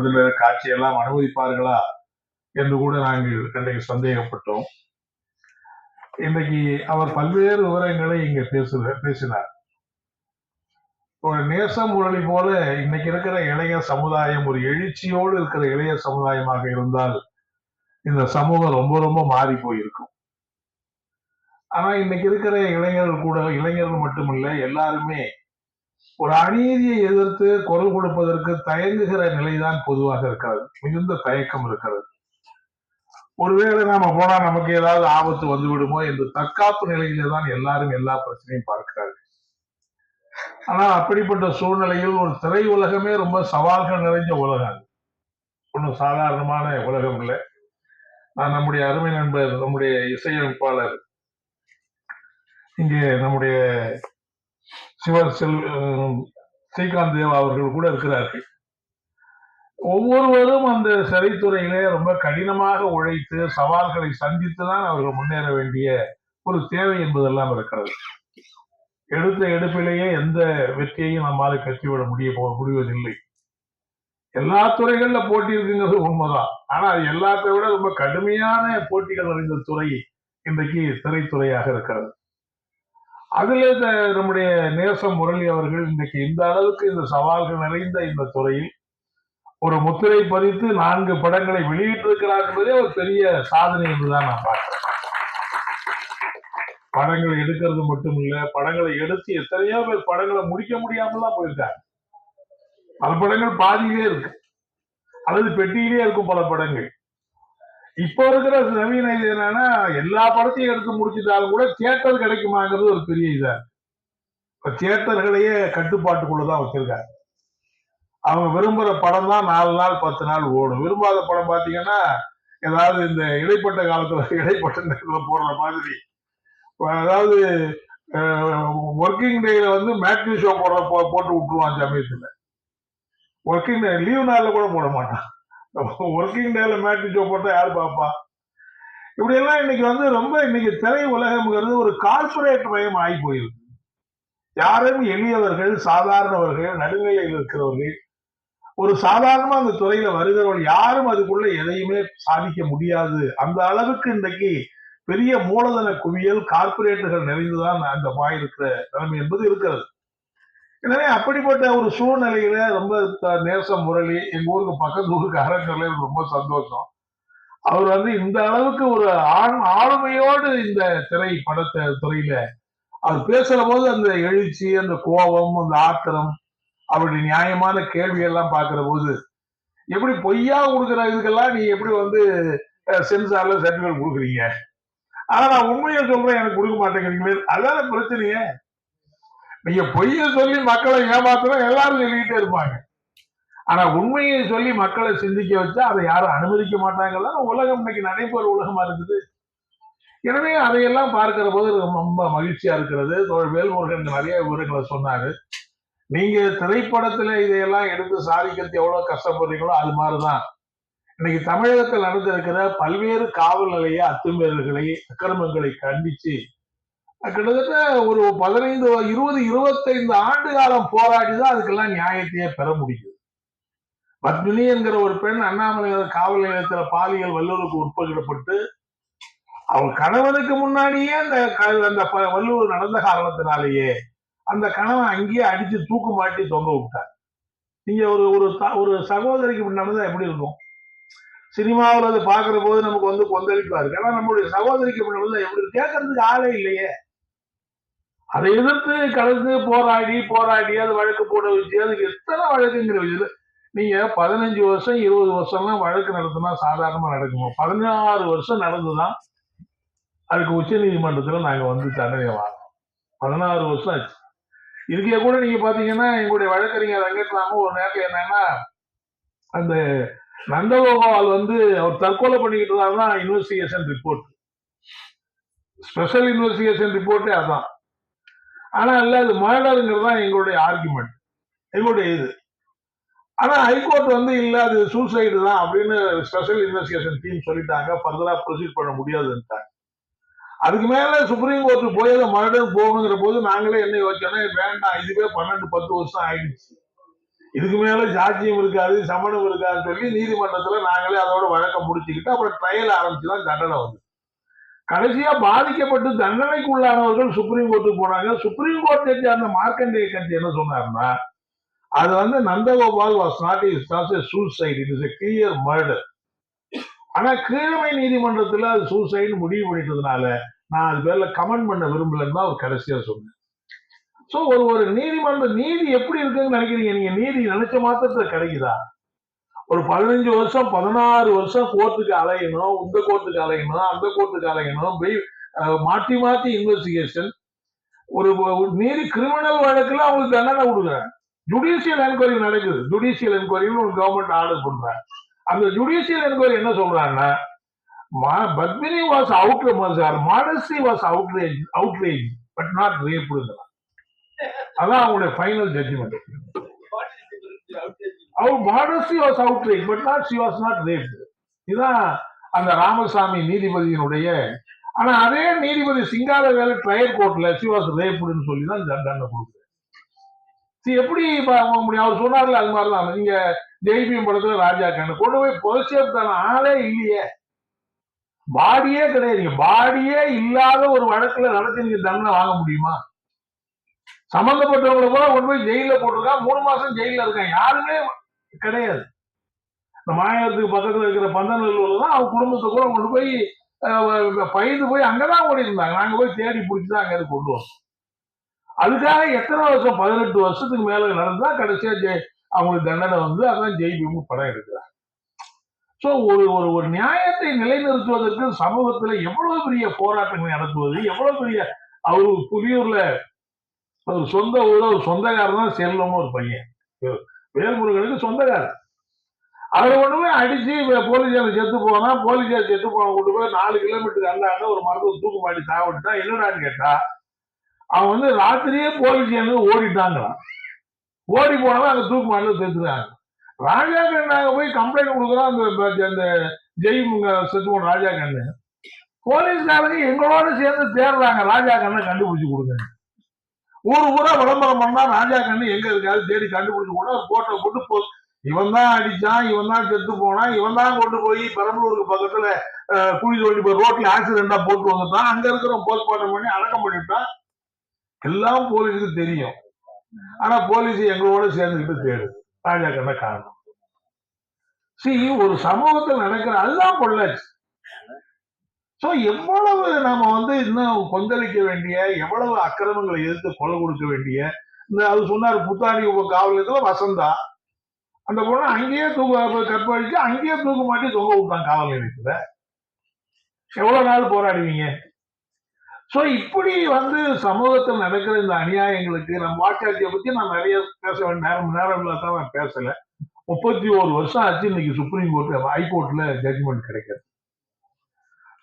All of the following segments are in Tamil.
விடுதலை காட்சியெல்லாம் அனுமதிப்பார்களா என்று கூட நாங்கள் இன்றைக்கு சந்தேகப்பட்டோம். இன்றைக்கு அவர் பல்வேறு விவரங்களை இங்க பேசுற பேசினார். ஒரு நேசம் முரளி போல இன்னைக்கு இருக்கிற இளைய சமுதாயம் ஒரு எழுச்சியோடு இருக்கிற இளைய சமுதாயமாக இருந்தால் இந்த சமூகம் ரொம்ப ரொம்ப மாறி போயிருக்கும். ஆனா இன்னைக்கு இருக்கிற இளைஞர்கள் கூட இளைஞர்கள் மட்டுமில்ல எல்லாருமே ஒரு அநீதியை எதிர்த்து குரல் கொடுப்பதற்கு தயங்குகிற நிலைதான் பொதுவாக இருக்கிறது. மிகுந்த தயக்கம் இருக்கிறது. ஒருவேளை நாம போனா நமக்கு ஏதாவது ஆபத்து வந்து விடுமோ என்று தற்காப்பு நிலையில தான் எல்லாரும் எல்லா பிரச்சனையும் பார்க்கிறார்கள். ஆனா அப்படிப்பட்ட சூழ்நிலையில் ஒரு திரை உலகமே ரொம்ப சவால்கள் நிறைஞ்ச உலகம் அது. ஒன்றும் சாதாரணமான உலகம் இல்லை. நான் நம்முடைய அருமை நண்பர் நம்முடைய இசையமைப்பாளர் இங்கே நம்முடைய சிவர் செல் ஸ்ரீகாந்த் தேவா அவர்கள் கூட இருக்கிறார்கள். ஒவ்வொருவரும் அந்த சிறைத்துறையிலே ரொம்ப கடினமாக உழைத்து சவால்களை சந்தித்து தான் அவர்கள் முன்னேற வேண்டிய ஒரு தேவை என்பதெல்லாம் இருக்கிறது. எடுத்த எடுப்பிலேயே எந்த வெற்றியையும் நம்மால் கட்டிவிட முடிய முடிவதில்லை. எல்லா துறைகள்ல போட்டி இருக்குங்கிறது உண்மைதான். ஆனா அது எல்லாத்தை விட ரொம்ப கடுமையான போட்டிகள் நிறைந்த துறை இன்றைக்கு திரைத்துறையாக இருக்கிறது. அதுல நம்முடைய நேசம் முரளி அவர்கள் இன்றைக்கு இந்த அளவுக்கு இந்த சவால்கள் நிறைந்த இந்த துறையில் ஒரு முத்திரை பதித்து நான்கு படங்களை வெளியிட்டிருக்கிறார் என்பதே ஒரு பெரிய சாதனை என்றுதான் நான் பார்க்கிறேன். படங்களை எடுக்கிறது மட்டும் இல்ல படங்களை எடுத்து எத்தனையோ பேர் படங்களை முடிக்க முடியாமலாம் போயிருக்காங்க. பல படங்கள் பாதியிலே இருக்கு. அல்லது பெட்டியிலே இருக்கும் பல படங்கள். இப்போ இருக்கிற நவீன இது என்னன்னா எல்லா படத்தையும் எடுத்து முடிச்சிட்டாலும் கூட தியேட்டர் கிடைக்குமாங்கிறது ஒரு பெரிய இதா. இருக்கு. இப்ப தியேட்டர்களையே கட்டுப்பாட்டுக்குள்ளதான் வச்சிருக்காங்க. அவங்க விரும்புற படம் தான் நாலு நாள் பத்து நாள் ஓடும். விரும்பாத படம் பாத்தீங்கன்னா ஏதாவது இந்த இடைப்பட்ட காலத்துல இடைப்பட்ட நேரத்தில் போடுற மாதிரி. அதாவது ஒர்க்கிங் டேல வந்து மேட்னி ஷோ போடுற போ- போட்டு விட்டுருவான் சமயத்துல ஒர்க்கிங் டே லீவ் நாள்ல கூட போட மாட்டான். ஒர்க்கிங் டேல மேட்ரி ஷோ போட்டா யார் பாப்பா? இப்படி எல்லாம் இன்னைக்கு வந்து ரொம்ப இன்னைக்கு திரை உலகம்ங்கிறது ஒரு கார்பரேட் மயம் ஆகி போயிருக்கு. யாரும் எளியவர்கள் சாதாரணவர்கள் நடுநிலையில் இருக்கிறவர்கள் ஒரு சாதாரணமா அந்த துறையில வருகிறவர்கள் யாரும் அதுக்குள்ள எதையுமே சாதிக்க முடியாது. அந்த அளவுக்கு இன்றைக்கு பெரிய மூலதன குவியல் கார்பரேட்டுகள் நிறைந்துதான் அந்த பாய் இருக்கிற நிலைமை என்பது இருக்கிறது. எனவே அப்படிப்பட்ட ஒரு சூழ்நிலையில ரொம்ப த- நேசம் முரளி எங்க ஊருக்கு பக்கத்து ஊருக்கு அரங்கர்ல ரொம்ப சந்தோஷம். அவர் வந்து இந்த அளவுக்கு ஒரு ஆளுமையோடு இந்த திரை படத்தை துறையில அவர் பேசுற போது அந்த எழுச்சி அந்த கோபம் அந்த ஆத்திரம் அவருடைய நியாயமான கேள்வி எல்லாம் பார்க்கிற போது எப்படி பொய்யா கொடுக்குற இதுக்கெல்லாம் நீ எப்படி வந்து சென்சார்ல சர்டிபிகேட் கொடுக்குறீங்க? ஆனா நான் உண்மையை சொல்றேன் எனக்கு கொடுக்க மாட்டேங்கிறீங்களே அதான பிரச்சனையே? நீங்க பொய்ய சொல்லி மக்களை ஏமாத்தணும் எல்லாரும் சொல்லிக்கிட்டே இருப்பாங்க. ஆனா உண்மையை சொல்லி மக்களை சிந்திக்க வச்சா அதை யாரும் அனுமதிக்க மாட்டாங்கல்ல? உலகம் இன்னைக்கு நடைபெற உலகமா இருக்குது. எனவே அதையெல்லாம் பார்க்கிற போது ரொம்ப மகிழ்ச்சியா இருக்கிறது. தோழர் வேல்முருகன் நிறைய விவரங்களை சொன்னாரு. நீங்க திரைப்படத்துல இதையெல்லாம் எடுத்து சாதிக்கிறது எவ்வளவு கஷ்டப்படுறீங்களோ அது மாதிரிதான். இன்னைக்கு தமிழகத்தில் நடந்திருக்கிற பல்வேறு காவல் நிலைய அத்துமீறல்களை அக்கிரமங்களை கண்டிச்சு கிட்டத்தட்ட ஒரு பதினைந்து இருபது இருபத்தைந்து ஆண்டு காலம் போராடி தான் அதுக்கெல்லாம் நியாயத்தையே பெற முடியுது பத்மினி என்கிற ஒரு பெண் அண்ணாமலை காவல் நிலையத்துல பாலியல் வல்லுறவுக்கு உட்படுத்தப்பட்டு அவள் கணவனுக்கு முன்னாடியே அந்த க- அந்த ப- நடந்த காரணத்தினாலேயே அந்த கணவன் அங்கேயே அடிச்சு தூக்கு மாட்டி தொங்க விட்டார். நீங்க ஒரு ஒரு ஒரு சகோதரிக்கு இப்படி நடந்தா எப்படி இருக்கும்? சினிமாவில் அதை பார்க்கிற போது நமக்கு வந்து கொந்தளிப்பா இருக்கு. ஆனா நம்மளுடைய சகோதரிக்கு இப்படி நடந்தா எப்படி கேட்கறதுக்கு ஆளே இல்லையே. அதை எதிர்த்து கலந்து போராடி போராடி அது வழக்கு போட வச்சு அதுக்கு எத்தனை வழக்குங்கிற விஷயத்துல நீங்க பதினஞ்சு வருஷம் இருபது வருஷம்லாம் வழக்கு நடத்தினா சாதாரணமா நடக்குமா? பதினாறு வருஷம் நடந்துதான் அதுக்கு உச்ச நீதிமன்றத்துல நாங்க வந்து தண்டனை வாங்கினோம் பதினாறு வருஷம் ஆச்சு. இதுக்கே கூட நீங்க பாத்தீங்கன்னா எங்களுடைய வழக்கறிஞர் ரங்கட்ராம ஒரு நேரத்தில் என்னன்னா அந்த நந்தகோபால் வந்து அவர் தற்கொலை பண்ணிக்கிட்டு இருந்தாருன்னா இன்வெஸ்டிகேஷன் ரிப்போர்ட் ஸ்பெஷல் இன்வெஸ்டிகேஷன் ரிப்போர்ட்டே அதான். ஆனா இல்ல அது மர்டருங்கிறது தான் எங்களுடைய ஆர்குமெண்ட் எங்களுடைய இது. ஆனா ஹைகோர்ட் வந்து இல்ல அது சூசைடு தான் அப்படின்னு ஸ்பெஷல் இன்வெஸ்டிகேஷன் டீம் சொல்லிட்டாங்க. ஃபர்தரா ப்ரொசீட் பண்ண முடியாதுன்ட்டாங்க. அதுக்கு மேல சுப்ரீம் கோர்ட் போய் அதை மறுபடியும் போகணுங்கிற போது நாங்களே என்ன யோசிச்சோன்னா வேண்டாம் இதுவே பன்னெண்டு பத்து வருஷம் ஆயிடுச்சு. இதுக்கு மேல சாட்சியம் இருக்காது சமணம் இருக்காதுன்னு சொல்லி நீதிமன்றத்துல நாங்களே அதோட வழக்கம் முடிச்சுக்கிட்டு அப்புறம் ட்ரையல் ஆரம்பிச்சு தான் தண்டனை வந்து கடைசியா பாதிக்கப்பட்டு தண்டனைக்கு உள்ளானவர்கள் சுப்ரீம் கோர்ட்டுக்கு போனாங்க சுப்ரீம் கோர்ட்டை சேர்ந்த மார்க்கண்டேய கட்சி என்ன சொன்னார்னா அது வந்து Nandagopal was not is not a suicide it is a clear murder ஆனா கீழமை நீதிமன்றத்துல அது சூசைடு முடிவு பண்ணிட்டதுனால நான் அது பேர்ல கமெண்ட் பண்ண விரும்பலன்னு தான் அவர் கடைசியா சொன்னேன் ஸோ ஒரு ஒரு நீதிமன்ற நீதி எப்படி இருக்குன்னு நினைக்கிறீங்க? நீங்க நீதி நினைச்ச மாத்திரத்துல கிடைக்குதா? ஒரு பதினஞ்சு வருஷம் பதினாறு வருஷம் கோர்ட்டுக்கு அலையணும் இந்த கோர்ட்டுக்கு அலையணும் அந்த கோர்ட்டுக்கு அலையணும் மாற்றி மாற்றி இன்வெஸ்டிகேஷன் ஒரு ஒரு நீதி கிரிமினல் வழக்குல அவங்களுக்கு தண்டனை கொடுக்குறாங்க ஜுடிஷியல் என்கொயரி நடக்குது. ஜுடிஷியல் என்கொயரின்னு ஒரு கவர்மெண்ட் ஆர்டர் பண்றாங்க அந்த ஜுடிஷியல் என்கொயரி என்ன சொல்றாங்கன்னா மா- Padmini was out sir modesty was outrage outrage but not ரேப்டுங்கிறான் அதான் அவங்களுடைய final judgement our modesty was outrage but not she was not raped இதுதான் அந்த ராமசாமி நீதிபதியினுடைய ஆனா அதே நீதிபதி சிங்கார வேலை ட்ரையல் கோர்ட்ல ஷி வாஸ் ரேப்டுன்னு சொல்லி தான் தண்டனை கொடுக்குறாரு. சி எப்படி இப்ப முடியும் அவர் சொன்னார்ல அது மாதிரிதான் நீங்க ஜெய்பிஎம் படத்துல ராஜா கண்ணு கொண்டு போய் புதைச்சே ஆளே இல்லையே. பாடியே கிடையாது. பாடியே இல்லாத ஒரு வழக்குல நடத்தி நீங்க தண்டனை வாங்க முடியுமா? சம்பந்தப்பட்டவங்களை கூட கொண்டு போய் ஜெயில போட்டிருக்கான் மூணு மாசம் ஜெயில இருக்கான் யாருமே கிடையாது. இந்த மாநிலத்துக்கு பக்கத்துல இருக்கிற பந்தநல்லூர்ல தான் அவங்க குடும்பத்தை கூட கொண்டு போய் பயந்து போய் அங்கதான் ஓடி இருந்தாங்க நாங்க போய் தேடி பிடிச்சி தான் அங்கே கொண்டு வந்தோம். அதுக்காக எத்தனை வருஷம் பதினெட்டு வருஷத்துக்கு மேல நடந்தா கடைசியா ஜெய் அவங்களுக்கு தண்டனை வந்து அதான் ஜெய்பீம் படம் எடுக்கிறாங்க. ஸோ ஒரு ஒரு ஒரு நியாயத்தை நிலைநிறுத்துவதற்கு சமூகத்துல எவ்வளவு பெரிய போராட்டங்கள் நடத்துவது எவ்வளவு பெரிய அவரு புலியூர்ல ஒரு சொந்த ஊர் ஒரு சொந்தக்காரன் தான் செல்வம்னு ஒரு பையன். வேல்முருகனுக்கு சொந்தக்காரர். அவர் ஒண்ணுமே அடிச்சு வே- போலீஸார் செத்து போனா போலீஸார் செத்து போன கொண்டு போய் நாலு கிலோமீட்டருக்கு அந்தாண்ட ஒரு மரத்தை தூக்கு மாட்டி சாவிட்டா என்னடான்னு கேட்டா அவன் வந்து ராத்திரியே போலீஸ் ஓடிட்டாங்களான் ஓடி போனவன் அந்த தூக்கு மாட்டில செத்துறாங்க ராஜா கண்ணாக போய் கம்ப்ளைண்ட் கொடுக்குறோம் அந்த அந்த ஜெய் செத்து போன ராஜா கண்ணு. போலீஸ்காரங்க எங்களோட சேர்ந்து தேடுறாங்க ராஜா கண்ணை கண்டுபிடிச்சு கொடுங்க. ஊர் ஊரா விளம்பரம் பண்ணா ராஜா கண்ணு எங்க இருக்காது தேடி கண்டுபிடிச்சு கூட. ஒரு போட்டோ போட்டு போ. இவன் தான் அடிச்சான் இவன் தான் செத்து போனான் இவன் தான் கொண்டு போய் பெரம்பலூருக்கு பக்கத்துல குழி தோண்டி போய் ரோட்ல ஆக்சிடென்டா போட்டு வந்துட்டான். அங்க இருக்கிற போஸ்ட்மார்ட்டம் பண்ணி அடக்கம் பண்ணிட்டான். எல்லாம் போலீஸுக்கு தெரியும். ஆனா போலீஸ் எங்களோட சேர்ந்துக்கிட்டு தேடு. ராஜா கண்ண காரணம் சி ஒரு சமூகத்தில் நடக்கிற அதுதான் பொள்ளாச்சு. சோ எவ்வளவு நாம வந்து இன்னும் கொந்தளிக்க வேண்டிய எவ்வளவு அக்கிரமங்களை எதிர்த்து கொலை கொடுக்க வேண்டிய இந்த அது சொன்னார் புத்தாணி காவல் நிலையத்துல வசந்தா. அந்த பொண்ணை அங்கேயே தூக்க கற்பழிச்சு அங்கேயே தூக்க மாட்டி தொங்க விட்டான் காவல் நிலையத்தில். எவ்வளவு நாள் போராடுவீங்க? சோ இப்படி வந்து சமூகத்தில் நடக்கிற இந்த அநியாயங்களுக்கு நம்ம வாக்காட்சியை பத்தி நான் நிறைய பேச வேண்டிய நேரம் நேரம் தான் நான் பேசல. முப்பத்தி ஒரு வருஷம் ஆச்சு இன்னைக்கு சுப்ரீம் கோர்ட் ஹைகோர்ட்டில் ஜட்ஜ்மெண்ட் கிடைக்கிறது.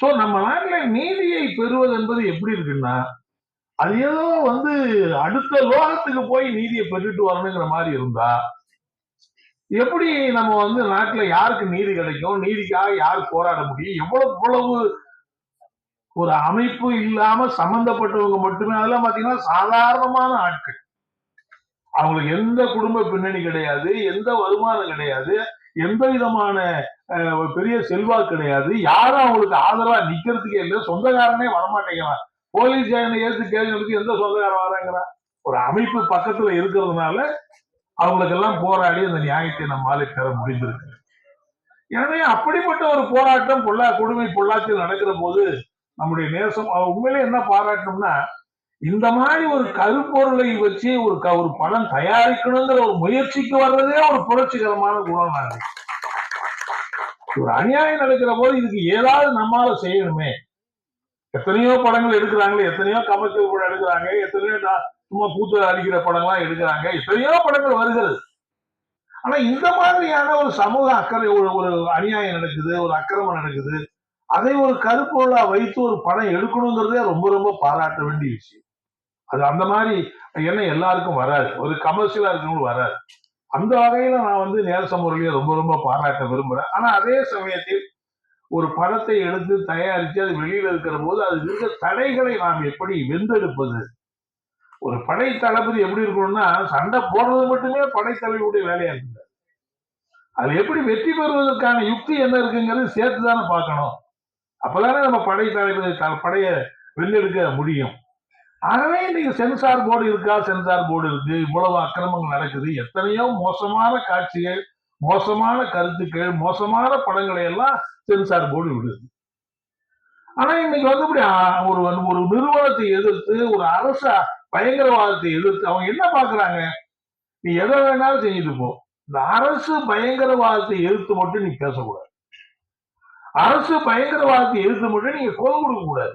சோ நம்ம நாட்டில் நீதியை பெறுவது என்பது எப்படி இருக்குன்னா அது ஏதோ வந்து அடுத்த லோகத்துக்கு போய் நீதியை பெற்றுட்டு வரணுங்கிற மாதிரி இருந்தா எப்படி நம்ம வந்து நாட்டுல யாருக்கு நீதி கிடைக்கும் நீதிக்காக யார் போராட முடியும் எவ்வளவு எவ்வளவு ஒரு அமைப்பு இல்லாம சம்பந்தப்பட்டவங்க மட்டுமே அதெல்லாம் பாத்தீங்கன்னா சாதாரணமான ஆட்கள். அவங்களுக்கு எந்த குடும்ப பின்னணி கிடையாது எந்த வருமானம் கிடையாது. எந்த விதமான ஒரு பெரிய செல்வாக்கு கிடையாது. யாரும் அவங்களுக்கு ஆதரவா நிக்கிறதுக்கே இல்லை. சொந்தக்காரனே வரமாட்டேங்கிறான். போலீஸ் ஸ்டேஷனை ஏற்று கேள்விகளுக்கு எந்த சொந்தக்காரன் வராங்கிறான்? ஒரு அமைப்பு பக்கத்துல இருக்கிறதுனால அவங்களுக்கெல்லாம் போராடி அந்த நியாயத்தை நம்மால பெற முடிந்திருக்கு. எனவே அப்படிப்பட்ட ஒரு போராட்டம் பொள்ளா கொடுமை பொள்ளாச்சியில் நடக்கிற போது நம்முடைய நேசம் உண்மையிலே என்ன பாராட்டணும்னா இந்த மாதிரி ஒரு கருப்பொருளை வச்சு ஒரு க- ஒரு படம் தயாரிக்கணுங்கிற ஒரு முயற்சிக்கு வர்றதே ஒரு புரட்சிகரமான குணம் ஒரு அநியாயம் நடக்கிற போது இதுக்கு ஏதாவது நம்மால செய்யணுமே. எத்தனையோ படங்கள் எடுக்கிறாங்களே எத்தனையோ கமர்ஷியல் படம் எடுக்கிறாங்க எத்தனையோ சும்மா கூத்து அடிக்கிற படங்கள்லாம் எடுக்கிறாங்க எத்தனையோ படங்கள் வருகிறது. ஆனா இந்த மாதிரியான ஒரு சமூக அக்கறை ஒரு ஒரு அநியாயம் நடக்குது ஒரு அக்கிரமம் நடக்குது அதை ஒரு கருப்பொருளா வைத்து ஒரு படம் எடுக்கணுங்கிறதே ரொம்ப ரொம்ப பாராட்ட வேண்டிய விஷயம். அது அந்த மாதிரி எண்ணம் எல்லாருக்கும் வராது. ஒரு கமர்ஷியலா இருக்கவங்களுக்கு வராது. அந்த வகையில நான் வந்து நேரச முரளியை ரொம்ப ரொம்ப பாராட்ட விரும்புறேன். ஆனா அதே சமயத்தில் ஒரு படத்தை எடுத்து தயாரித்து அது வெளியில் இருக்கிற போது அது இருக்கிற தடைகளை நாம் எப்படி வென்றெடுப்பது? ஒரு படை தளபதி எப்படி இருக்கணும்னா சண்டை போடுறது மட்டுமே படை தலைவருடைய வேலையா இருக்குது அது எப்படி வெற்றி பெறுவதற்கான யுக்தி என்ன இருக்குங்கிறது சேர்த்து தானே பார்க்கணும். அப்பதானே நம்ம படை தளபதி த- படைய முடியும். ஆகவே இன்னைக்கு சென்சார் போர்டு இருக்கா? சென்சார் போர்டு இருக்கு. இவ்வளவு அக்கிரமங்கள் நடக்குது. எத்தனையோ மோசமான காட்சிகள் மோசமான கருத்துக்கள் மோசமான படங்களை எல்லாம் சென்சார் போர்டு விடுது. ஆனா இன்னைக்கு வந்து இப்படி ஒரு ஒரு நிறுவனத்தை எதிர்த்து ஒரு அரச பயங்கரவாதத்தை எதிர்த்து அவங்க என்ன பாக்குறாங்க? நீ எதை வேணாலும் செஞ்சுட்டு போ. இந்த அரசு பயங்கரவாதத்தை எதிர்த்து மட்டும் நீ பேசக்கூடாது. அரசு பயங்கரவாதத்தை எதிர்த்து மட்டும் நீங்க குரல் கொடுக்க கூடாது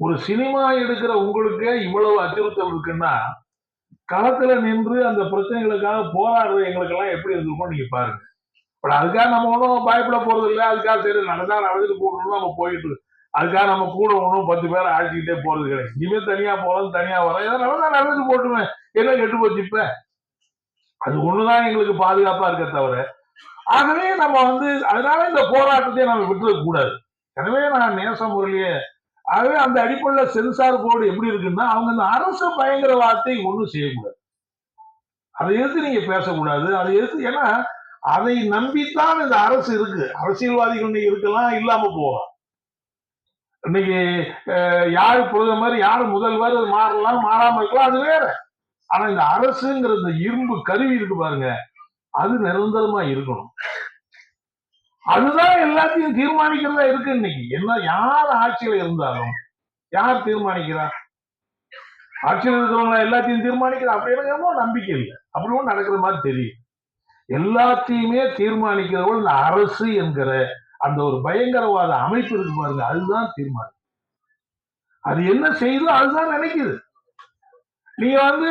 ஒரு சினிமா எடுக்கிற உங்களுக்கு இவ்வளவு அச்சுறுத்தல் இருக்குன்னா களத்துல நின்று அந்த பிரச்சனைகளுக்காக போராடுறது எங்களுக்கெல்லாம் எப்படி இருந்திருக்கும் நீங்க பாருங்க. பட் அதுக்காக நம்ம ஒன்றும் பயப்பட போறது இல்லை. அதுக்காக சரி நடந்தா நடந்துட்டு போகணும்னு நம்ம போயிட்டு அதுக்காக நம்ம கூட ஒன்றும் பத்து பேரை அழைச்சிக்கிட்டே போறது கிடையாது. இனிமே தனியா போறோம் தனியா வரோம். ஏதோ நடந்தா நடந்துட்டு போட்டுருவேன். என்ன கெட்டு போச்சு இப்ப? அது ஒண்ணுதான் எங்களுக்கு பாதுகாப்பா இருக்க தவிர. ஆகவே நம்ம வந்து அதனால இந்த போராட்டத்தை நம்ம விட்டுறக்கூடாது. எனவே நான் நேச முறையிலேயே ஆகவே அந்த அடிப்படையில் சென்சார் போர்டு எப்படி இருக்குன்னா அவங்க இந்த அரசு பயங்கரவாதத்தை ஒண்ணும் செய்யக்கூடாது. அதை எதிர்த்து நீங்க பேசக்கூடாது. அதை எதிர்த்து ஏன்னா அதை நம்பித்தான் இந்த அரசு இருக்கு. அரசியல்வாதிகள் இன்னைக்கு இருக்கலாம் இல்லாம போகலாம். இன்னைக்கு யார் பிரதமர் யார் முதல்வர் அது மாறலாம் மாறாம இருக்கலாம் அது வேற. ஆனா இந்த அரசுங்கிற இந்த இரும்பு கருவி இருக்கு பாருங்க அது நிரந்தரமா இருக்கணும். அதுதான் எல்லாத்தையும் தீர்மானிக்கிறதா இருக்கு இன்னைக்கு. என்ன யார் ஆட்சியில இருந்தாலும் யார் தீர்மானிக்கிறா? ஆட்சியில் இருக்கிறவங்க எல்லாத்தையும் தீர்மானிக்கிறா? அப்படி எனக்கு நம்பிக்கை இல்லை. அப்படி ஒன்றும் நடக்கிற மாதிரி தெரியும் எல்லாத்தையுமே தீர்மானிக்கிறவள் இந்த அரசு என்கிற அந்த ஒரு பயங்கரவாத அமைப்பு இருக்கு பாருங்க. அதுதான் தீர்மானம். அது என்ன செய்யுதோ அதுதான் நினைக்குது. நீங்க வந்து